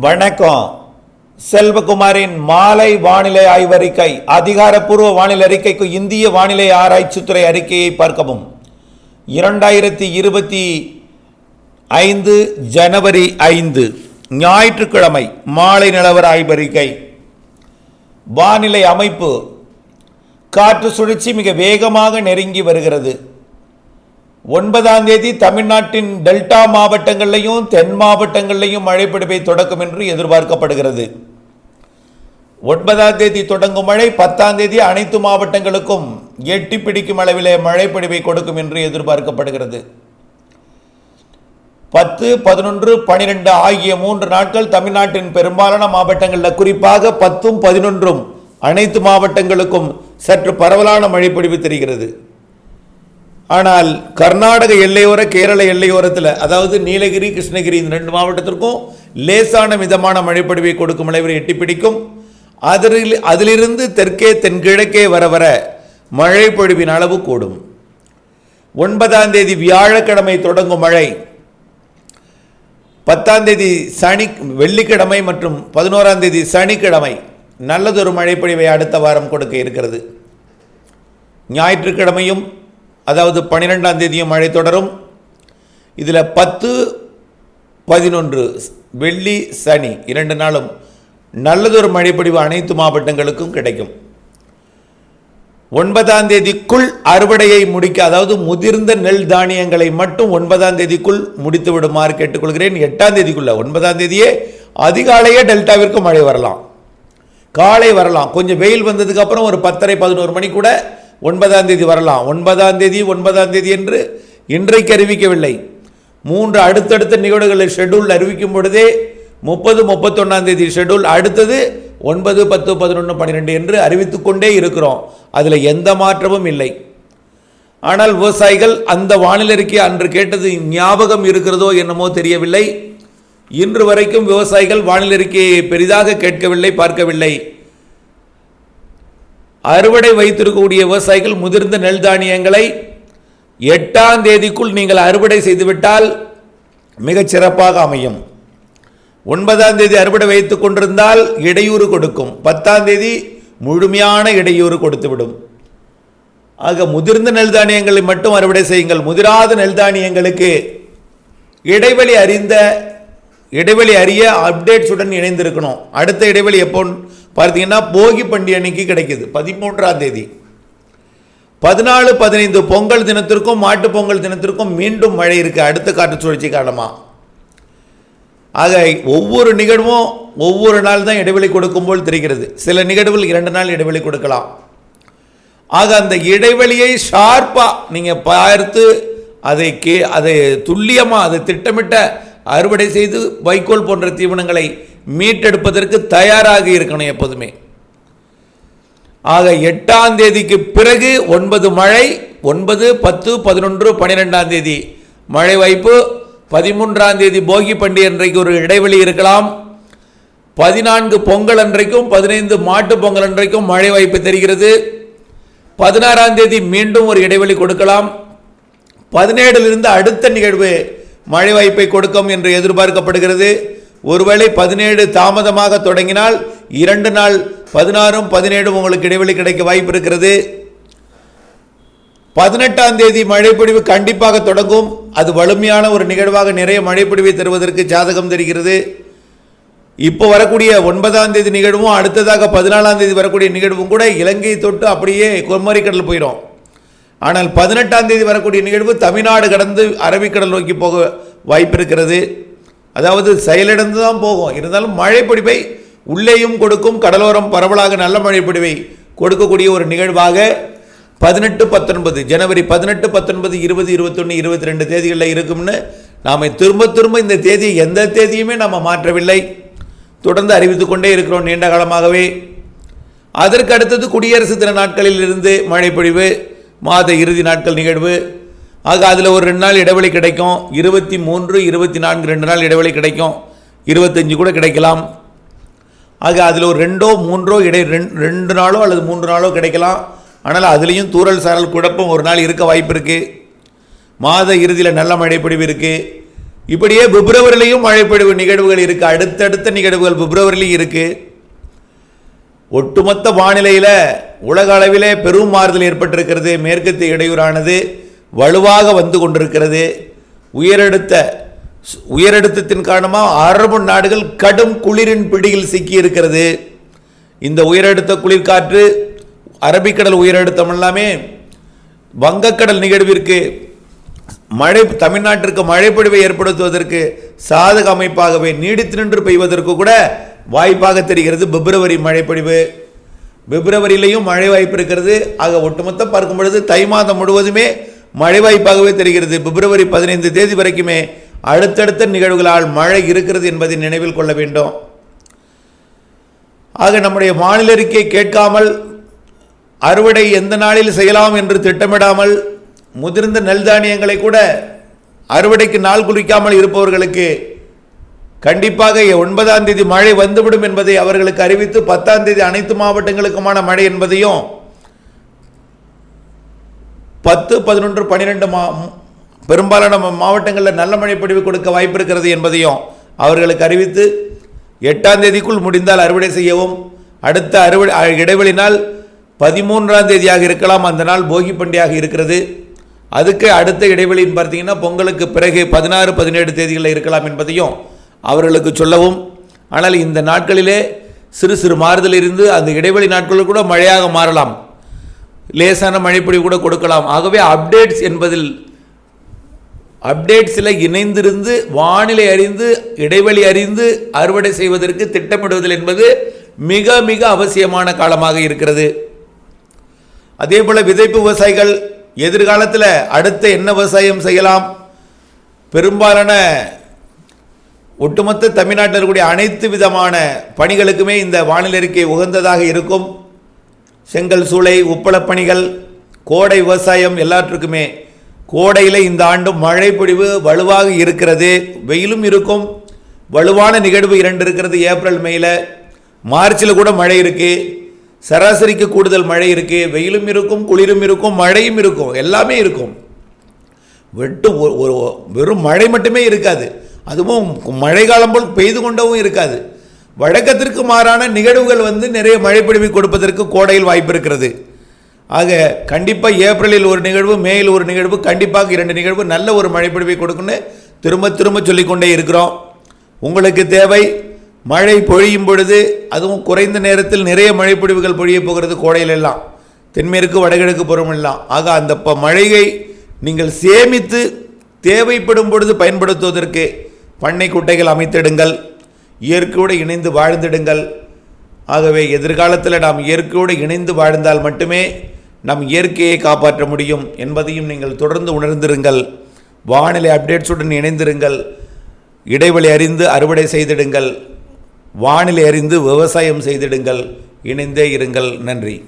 வணக்கம். செல்வகுமாரின் மாலை வானிலை ஆய்வறிக்கை அதிகாரப்பூர்வ வானிலை அறிக்கைக்கு இந்திய வானிலை ஆராய்ச்சித்துறை அறிக்கையை பார்க்கவும். இரண்டாயிரத்தி இருபத்தி ஐந்து ஜனவரி ஐந்து ஞாயிற்றுக்கிழமை மாலை நிலவர ஆய்வறிக்கை. வானிலை அமைப்பு காற்று சுழற்சி மிக வேகமாக நெருங்கி வருகிறது. ஒன்பதாம் தேதி தமிழ்நாட்டின் டெல்டா மாவட்டங்களிலையும் தென் மாவட்டங்களிலையும் மழை பொழிவை தொடக்கும் என்று எதிர்பார்க்கப்படுகிறது. ஒன்பதாம் தேதி தொடங்கும் மழை பத்தாம் தேதி அனைத்து மாவட்டங்களுக்கும் எட்டி பிடிக்கும் அளவிலே மழை பொழிவை கொடுக்கும் என்று எதிர்பார்க்கப்படுகிறது. பத்து பதினொன்று பனிரெண்டு ஆகிய மூன்று நாட்கள் தமிழ்நாட்டின் பெரும்பாலான மாவட்டங்களில் குறிப்பாக பத்தும் பதினொன்றும் அனைத்து மாவட்டங்களுக்கும் சற்று பரவலான மழைப்பொழிவு தெரிகிறது. ஆனால் கர்நாடக எல்லையோர கேரள எல்லையோரத்தில் அதாவது நீலகிரி கிருஷ்ணகிரி இந்த ரெண்டு மாவட்டத்திற்கும் லேசான மிதமான மழைப்பொழிவை கொடுக்கும் அளவில் எட்டி பிடிக்கும். அதில் அதிலிருந்து தெற்கே தென்கிழக்கே வர வர மழைப்பொழிவின் அளவு கூடும். ஒன்பதாம் தேதி வியாழக்கிழமை தொடங்கும் மழை. பத்தாம் தேதி சனி வெள்ளிக்கிழமை மற்றும் பதினோராம் தேதி சனிக்கிழமை நல்லதொரு மழைப்பொழிவை அடுத்த வாரம் கொடுக்க இருக்கிறது. ஞாயிற்றுக்கிழமையும் அதாவது பன்னிரெண்டாம் தேதியும் மழை தொடரும். இதில் பத்து பதினொன்று வெள்ளி சனி இரண்டு நாளும் நல்லதொரு மழைப்பொழிவு அனைத்து மாவட்டங்களுக்கும் கிடைக்கும். ஒன்பதாம் தேதிக்குள் அறுவடையை முடிக்க அதாவது முதிர்ந்த நெல் தானியங்களை மட்டும் ஒன்பதாம் தேதிக்குள் முடித்து விடுமாறு கேட்டுக்கொள்கிறேன். எட்டாம் தேதிக்குள்ள ஒன்பதாம் தேதியே அதிகாலையே டெல்டாவிற்கு மழை வரலாம். காலை வரலாம். கொஞ்சம் வெயில் வந்ததுக்கு அப்புறம் ஒரு பத்தரை பதினோரு மணி கூட ஒன்பதாம் தேதி வரலாம். ஒன்பதாம் தேதி ஒன்பதாம் தேதி என்று இன்றைக்கு அறிவிக்கவில்லை. மூன்று அடுத்தடுத்த நிகழ்வுகளை ஷெட்யூல் அறிவிக்கும் பொழுதே முப்பது முப்பத்தொன்னாம் தேதி ஷெட்யூல் அடுத்தது ஒன்பது பத்து பதினொன்று பன்னிரெண்டு என்று அறிவித்துக்கொண்டே இருக்கிறோம். அதில் எந்த மாற்றமும் இல்லை. ஆனால் விவசாயிகள் அந்த வானிலைக்கு அன்று கேட்டது ஞாபகம் இருக்கிறதோ என்னமோ தெரியவில்லை. இன்று வரைக்கும் விவசாயிகள் வானிலை அறிக்கையை பெரிதாக கேட்கவில்லை பார்க்கவில்லை. அறுவடை வைத்திருக்கக்கூடிய விவசாயிகள் முதிர்ந்த நெல் தானியங்களை எட்டாம் தேதிக்குள் நீங்கள் அறுவடை செய்துவிட்டால் மிகச் சிறப்பாக அமையும். ஒன்பதாம் தேதி அறுவடை வைத்துக் கொண்டிருந்தால் இடையூறு கொடுக்கும். பத்தாம் தேதி முழுமையான இடையூறு கொடுத்துவிடும். ஆக முதிர்ந்த நெல் தானியங்களை மட்டும் அறுவடை செய்யுங்கள். முதிராத நெல் தானியங்களுக்கு இடைவெளி அறிந்த இடைவெளி அறிய அப்டேட்ஸுடன் இணைந்திருக்கணும். அடுத்த இடைவெளி எப்போ பார்த்தீங்கன்னா போகி பண்டிகை அன்னைக்கு கிடைக்குது. பதிமூன்றாம் தேதி. பதினாலு பதினைந்து பொங்கல் தினத்திற்கும் மாட்டுப் பொங்கல் தினத்திற்கும் மீண்டும் மழை இருக்குது அடுத்த காற்று சுழற்சி காரணமாக ஆக ஒவ்வொரு நிகழ்வும் ஒவ்வொரு நாள் தான் இடைவெளி கொடுக்கும்போல் தெரிகிறது. சில நிகழ்வுகள் இரண்டு நாள் இடைவெளி கொடுக்கலாம். ஆக அந்த இடைவெளியை ஷார்ப்பாக நீங்கள் பார்த்து அதை கே அதை துல்லியமாக அதை திட்டமிட்ட அறுவடை செய்து வைக்கோல் போன்ற தீவனங்களை மீட்டெடுப்பதற்கு தயாராக இருக்கணும் எப்போதுமே. ஆக எட்டாம் தேதிக்கு பிறகு ஒன்பது மழை ஒன்பது பத்து பதினொன்று பன்னிரெண்டாம் தேதி. மழை வாய்ப்பு பதிமூன்றாம் தேதி போகி பண்டிகை அன்றைக்கு ஒரு இடைவெளி இருக்கலாம். பதினான்கு பொங்கல் அன்றைக்கும் பதினைந்து மாட்டு பொங்கல் அன்றைக்கும் மழை வாய்ப்பு தெரிகிறது. பதினாறாம் தேதி மீண்டும் ஒரு இடைவெளி கொடுக்கலாம். பதினேழிலிருந்து அடுத்த நிகழ்வு மழை வாய்ப்பை கொடுக்கும் என்று எதிர்பார்க்கப்படுகிறது. ஒருவேளை பதினேழு தாமதமாக தொடங்கினால் இரண்டு நாள் பதினாறும் பதினேழும் உங்களுக்கு இடைவெளி கிடைக்க வாய்ப்பு இருக்கிறது. பதினெட்டாம் தேதி மழைப்பொழிவு கண்டிப்பாக தொடங்கும். அது வலிமையான ஒரு நிகழ்வாக நிறைய மழைப்பொழிவை தருவதற்கு ஜாதகம் தெரிகிறது. இப்போ வரக்கூடிய ஒன்பதாம் தேதி நிகழ்வும் அடுத்ததாக பதினாலாம் தேதி வரக்கூடிய நிகழ்வும் கூட இலங்கை தொட்டு அப்படியே குமரிக்கடல் போயிடும். ஆனால் பதினெட்டாம் தேதி வரக்கூடிய நிகழ்வு தமிழ்நாடு கடந்து அரபிக்கடல் நோக்கி போக வாய்ப்பு இருக்கிறது. அதாவது செயலிழந்து தான் போகும். இருந்தாலும் மழைப்பொழிவை உள்ளேயும் கொடுக்கும் கடலோரம் பரவலாக நல்ல மழைப்பொழிவை கொடுக்கக்கூடிய ஒரு நிகழ்வாக பதினெட்டு பத்தொன்பது ஜனவரி பதினெட்டு பத்தொன்பது இருபது இருபத்தொன்று இருபத்தி ரெண்டு தேதிகளில் இருக்கும்னு நாம் திரும்ப திரும்ப இந்த தேதியை எந்த தேதியுமே நாம் மாற்றவில்லை. தொடர்ந்து அறிவித்து கொண்டே இருக்கிறோம் நீண்ட காலமாகவே. அதற்கு அடுத்தது குடியரசு தின நாட்களில் இருந்து மழைப்பொழிவு மாத இறுதி நாட்கள் நிகழ்வு ஆக அதில் ஒரு ரெண்டு நாள் இடைவெளி கிடைக்கும். இருபத்தி மூன்று இருபத்தி நான்கு ரெண்டு நாள் இடைவெளி கிடைக்கும். இருபத்தஞ்சு கூட கிடைக்கலாம். ஆக அதில் ஒரு ரெண்டோ மூன்றோ இடை ரெண்டு ரெண்டு நாளோ அல்லது மூன்று நாளோ கிடைக்கலாம். ஆனால் அதுலேயும் தூறல் சாரல் குழப்பம் ஒரு நாள் இருக்க வாய்ப்பு இருக்குது மாத இறுதியில் நல்ல மழைப்பொழிவு இருக்குது இப்படியே பிப்ரவரிலையும் மழைப்பொழிவு நிகழ்வுகள் இருக்குது அடுத்தடுத்த நிகழ்வுகள் பிப்ரவரிலையும் இருக்குது ஒட்டுமொத்த வானிலையில் உலக அளவிலே பெரும் மாறுதல் ஏற்பட்டிருக்கிறது. மேற்கத்திய இடையூறானது. வலுவாக வந்து கொண்டிருக்கிறது. உயரடுத்த உயரழுத்தத்தின் காரணமாக அரபு நாடுகள் கடும் குளிரின் பிடியில் சிக்கி இருக்கிறது இந்த உயரழுத்த குளிர்காற்று அரபிக்கடல் உயரழுத்தம் எல்லாமே வங்கக்கடல் நிகழ்விற்கு மழை தமிழ்நாட்டிற்கு மழைப்பொழிவை ஏற்படுத்துவதற்கு சாதக அமைப்பாகவே நீடித்து நின்று பெய்வதற்கு கூட வாய்ப்பாக தெரிகிறது பிப்ரவரி மழைப்பொழிவு. பிப்ரவரியிலையும் மழை வாய்ப்பு இருக்கிறது. ஆக ஒட்டுமொத்தம் பார்க்கும் பொழுது தை மாதம் முழுவதுமே மழை வாய்ப்பாகவே தெரிகிறது. பிப்ரவரி பதினைந்து தேதி வரைக்குமே அடுத்தடுத்த நிகழ்வுகளால் மழை இருக்கிறது என்பதை நினைவில் கொள்ள வேண்டும். ஆக நம்முடைய மாநில அறிக்கை கேட்காமல் அறுவடை எந்த நாளில் செய்யலாம் என்று திட்டமிடாமல் முதிர்ந்த நெல் தானியங்களை கூட அறுவடைக்கு நாள் குறிக்காமல் இருப்பவர்களுக்கு கண்டிப்பாக ஒன்பதாம் தேதி மழை வந்துவிடும் என்பதை அவர்களுக்கு அறிவித்து பத்தாம் தேதி அனைத்து மாவட்டங்களுக்குமான மழை என்பதையும் பத்து பதினொன்று பன்னிரெண்டு மா பெரும்பாலான மாவட்டங்களில் நல்ல மழை பொழிவு கொடுக்க வாய்ப்பு இருக்கிறது என்பதையும் அவர்களுக்கு அறிவித்து எட்டாம் தேதிக்குள் முடிந்தால் அறுவடை செய்யவும் அடுத்த அறுவடை இடைவெளி நாள் பதிமூன்றாம் தேதியாக இருக்கலாம். அந்த நாள் போகி பண்டிகையாக இருக்கிறது. அதுக்கு அடுத்த இடைவெளின்னு பார்த்தீங்கன்னா பொங்கலுக்கு பிறகு பதினாறு பதினேழு தேதிகளில் இருக்கலாம் என்பதையும் அவர்களுக்கு சொல்லவும். ஆனால் இந்த நாட்களிலே சிறு சிறு மாறுதல் இருந்து அந்த இடைவெளி நாட்களில் கூட மழையாக மாறலாம். லேசான மழைப்பொழிவு கூட கொடுக்கலாம். ஆகவே அப்டேட்ஸ் என்பதில் அப்டேட்ஸில் இணைந்திருந்து வானிலை அறிந்து இடைவெளி அறிந்து அறுவடை செய்வதற்கு திட்டமிடுவதில் என்பது மிக மிக அவசியமான காலமாக இருக்கிறது. அதே போல் விதைப்பு விவசாயிகள் எதிர்காலத்தில் அடுத்த என்ன விவசாயம் செய்யலாம்? பெரும்பாலான ஒட்டுமொத்த தமிழ்நாட்டில் இருக்கக்கூடிய அனைத்து விதமான பணிகளுக்குமே இந்த வானிலை அறிக்கை உகந்ததாக இருக்கும். செங்கல் சூளை உப்பளப்பணிகள் கோடை விவசாயம் எல்லாற்றுக்குமே கோடையில் இந்த ஆண்டு மழை பொழிவு வலுவாக இருக்கிறது. வெயிலும் இருக்கும். வலுவான நிகழ்வு இரண்டு இருக்கிறது. ஏப்ரல் மேயில் மார்ச்சில் கூட மழை இருக்குது சராசரிக்கு கூடுதல் மழை இருக்குது வெயிலும் இருக்கும் குளிரும் இருக்கும் மழையும் இருக்கும். எல்லாமே இருக்கும். வெட்டு ஒரு வெறும் மழை மட்டுமே இருக்காது. அதுவும் மழை காலம் போல் பெய்து கொண்டவும் இருக்காது. வழக்கத்திற்கு மாறான நிகழ்வுகள் வந்து நிறைய மழைப்பொழிவை கொடுப்பதற்கு கோடையில் வாய்ப்பு இருக்கிறது. ஆக கண்டிப்பாக ஏப்ரலில் ஒரு நிகழ்வு மேயில் ஒரு நிகழ்வு கண்டிப்பாக இரண்டு நிகழ்வு நல்ல ஒரு மழைப்பொழிவை கொடுக்குன்னு திரும்ப திரும்ப சொல்லிக்கொண்டே இருக்கிறோம். உங்களுக்கு தேவை மழை பொழியும் பொழுது அதுவும் குறைந்த நேரத்தில் நிறைய மழைப்பொழிவுகள் பொழிய போகிறது கோடையில் எல்லாம். தென்மேற்கு வடகிழக்கு புறமெல்லாம் ஆக அந்த ப மழையை நீங்கள் சேமித்து தேவைப்படும் பொழுது பயன்படுத்துவதற்கு பண்ணை குட்டைகள் அமைத்திடுங்கள். இயற்கையோடு இணைந்து வாழ்ந்திடுங்கள். ஆகவே எதிர்காலத்தில் நாம் இயற்கையோடு இணைந்து வாழ்ந்தால் மட்டுமே நம் இயற்கையை காப்பாற்ற முடியும் என்பதையும் நீங்கள் தொடர்ந்து உணர்ந்திருங்கள். வானிலை அப்டேட்ஸுடன் இணைந்திருங்கள். இடைவெளி அறிந்து அறுவடை செய்திடுங்கள். வானிலை அறிந்து விவசாயம் செய்திடுங்கள். இணைந்தே இருங்கள். நன்றி.